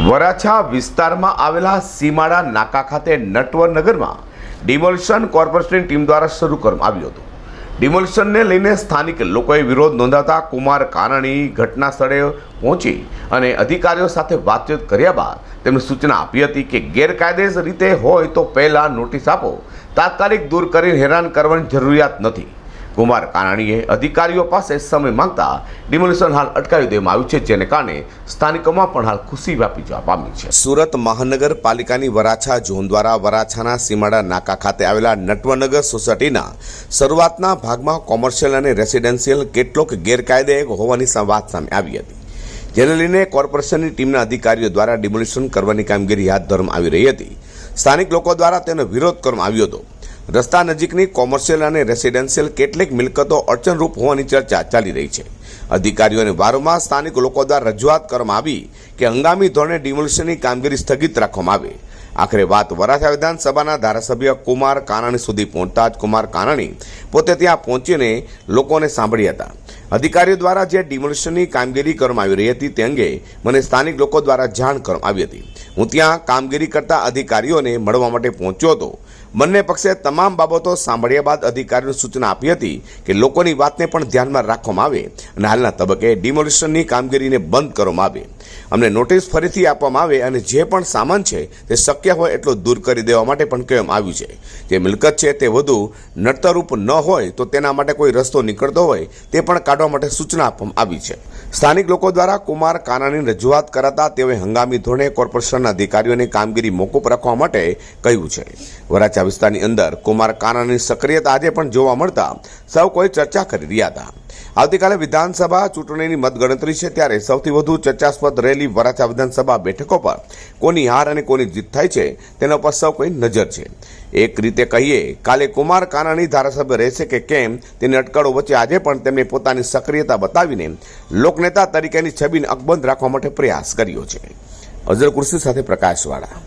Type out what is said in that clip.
વરાછા વિસ્તારમાં આવેલા સીમાડા નાકા ખાતે નટવર નગરમાં ડિમોલિશન કોર્પોરેશનની ટીમ દ્વારા શરૂ કરવામાં આવ્યું હતું. ડિમોલિશનને લઈને સ્થાનિક લોકોએ વિરોધ નોંધાતા કુમાર કાનાણી ઘટના સ્થળે પહોંચી અને અધિકારીઓ સાથે વાતચીત કર્યા બાદ તેમણે સૂચના આપી હતી કે ગેરકાયદેસર રીતે હોય તો પહેલાં નોટિસ આપો. તાત્કાલિક દૂર કરીને હેરાન કરવાની જરૂરિયાત નથી. કુમાર કાનાણીએ અધિકારીઓ પાસે સમય માંગતા ડિમોલિશન હાલ અટકાવી દેવામાં આવ્યું છે, જેને કારણે સ્થાનિકોમાં પણ હાલ ખુશી વ્યાપી જવા પામી છે. સુરત મહાનગરપાલિકાની વરાછા ઝોન દ્વારા વરાછાના સીમાડા નાકા ખાતે આવેલા નટવનગર સોસાયટીના શરૂઆતના ભાગમાં કોમર્શિયલ અને રેસિડેન્શિયલ કેટલોક ગેરકાયદે હોવાની વાત સામે આવી હતી. જેને લઈને કોર્પોરેશનની ટીમના અધિકારીઓ દ્વારા ડિમોલિશન કરવાની કામગીરી હાથ ધરવામાં આવી રહી હતી. સ્થાનિક લોકો દ્વારા તેનો વિરોધ કરવામાં આવ્યો હતો. રસ્તા નજીકની કોમર્શિયલ અને રેસિડેન્શિયલ કેટલીક મિલકતો અડચણરૂપ હોવાની ચર્ચા ચાલી રહી છે. અધિકારીઓને વારંવાર સ્થાનિક લોકો દ્વારા રજૂઆત કરવામાં આવી કે હંગામી ધોરણે ડિમોલિશનની કામગીરી સ્થગિત રાખવામાં આવે. આખરે વાત વરાછા વિધાનસભાના ધારાસભ્ય કુમાર કાનાણી સુધી પહોંચતા જ કુમાર કાનાણી પોતે ત્યાં પહોંચીને લોકોને સાંભળ્યા હતા. અધિકારીઓ દ્વારા જે ડિમોલિશનની કામગીરી કરવામાં આવી રહી હતી તે અંગે મને સ્થાનિક લોકો દ્વારા જાણ કરવામાં આવી હતી. હું ત્યાં કામગીરી કરતા અધિકારીઓને મળવા માટે પહોંચ્યો હતો. બંને પક્ષે તમામ બાબતો સાંભળ્યા બાદ અધિકારીઓને સૂચના આપી હતી કે લોકોની વાતને પણ ધ્યાનમાં રાખવામાં આવે અને હાલના તબક્કે ડિમોલિશનની કામગીરીને બંધ કરવામાં આવે. અમને નોટિસ ફરીથી આપવામાં આવે અને જે પણ સામાન છે તે શક્ય હોય એટલો દૂર કરી દેવા માટે પણ કહેવામાં આવ્યું છે. જે મિલકત છે તે વધુ નડતરરૂપ ન હોય તો તેના માટે કોઈ રસ્તો નીકળતો હોય તે પણ કાઢવા માટે સૂચના આપવામાં આવી છે. સ્થાનિક લોકો દ્વારા કુમાર કાનાની રજૂઆત કરાતા તેઓએ હંગામી ધોરણે કોર્પોરેશનના અધિકારીઓની કામગીરી મોકૂફ રાખવા માટે કહ્યું છે. વરાછા વિસ્તારની અંદર કુમાર કાનાની સક્રિયતા આજે પણ જોવા મળતા સૌ કોઈ ચર્ચા કરી રહ્યા હતા. આવતીકાલે વિધાનસભા ચૂંટણીની મતગણતરી છે ત્યારે સૌથી વધુ ચર્ચાસ્પદ રહેલી વરાછા વિધાનસભા બેઠકો પર કોની હાર અને કોની જીત થાય છે તેના પર સૌ કોઈ નજર છે. એક રીતે કહીએ, કાલે કુમાર કાનાણી ધારાસભ્ય રહેશે કે કેમ તેની અટકળો વચ્ચે આજે પણ તેમણે પોતાની સક્રિયતા બતાવીને લોકનેતા તરીકેની છબીને અકબંધ રાખવા માટે પ્રયાસ કર્યો છે. અઝર કુર્સી સાથે પ્રકાશવાળા.